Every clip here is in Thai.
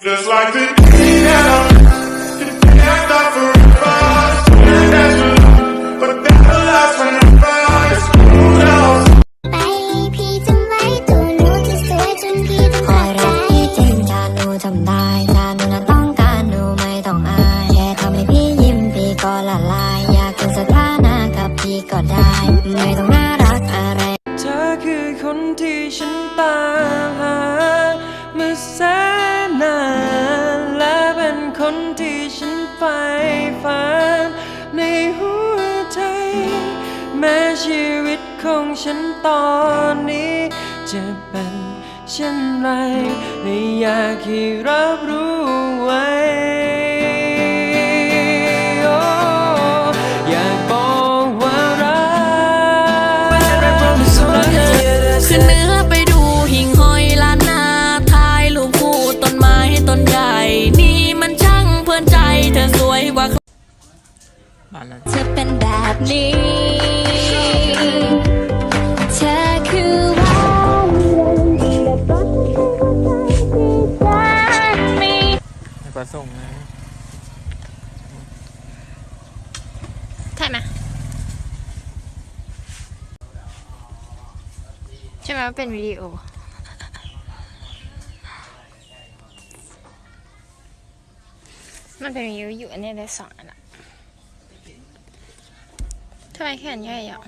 Just like the day that I'm it can't stop forever. Swear that you love, but that will last forever. It's cool down. ไปพี่จำไว้ตัวหนูที่สวยจนพี่ต้องคอยรักพี่จริงถ้านูทำได้ถ้านูนั้นต้องการหนูไม่ต้องอายแค่ทำให้พี่ยิ้มพี่ก็ละลายอยากเป็นสถานะกับพี่ก็ได้ไม่ต้องน่ารักอะไร เธอคือคนที่ฉันตามหา ที่ฉันใฝ่ฝันในหัวใจ แม้ชีวิตของฉันตอนนี้จะเป็นเช่นไรแต่อยากให้รับรู้ไว้โอ้อยากบอกว่ารักขึ้น เธอเป็นแบบนี้เธอคือวันเดือนแบบรักที่ฉันมีประส่งไงใช่ไหมใช่ไหมว่าเป็นวิดีโอมันเป็นวิดีโออยู่อันนี้ได้สองอันอะ ทำไมแขนใหญ่อะ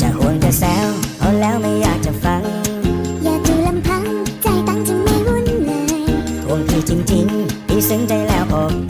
จะห่วงจะแซวเอาแล้วไม่อยากจะฟัง อย่าดูลำพัง ใจตั้งจะไม่วุ่นเลยห่วงพี่จริงๆพี่ซึ้งใจแล้วอกเอ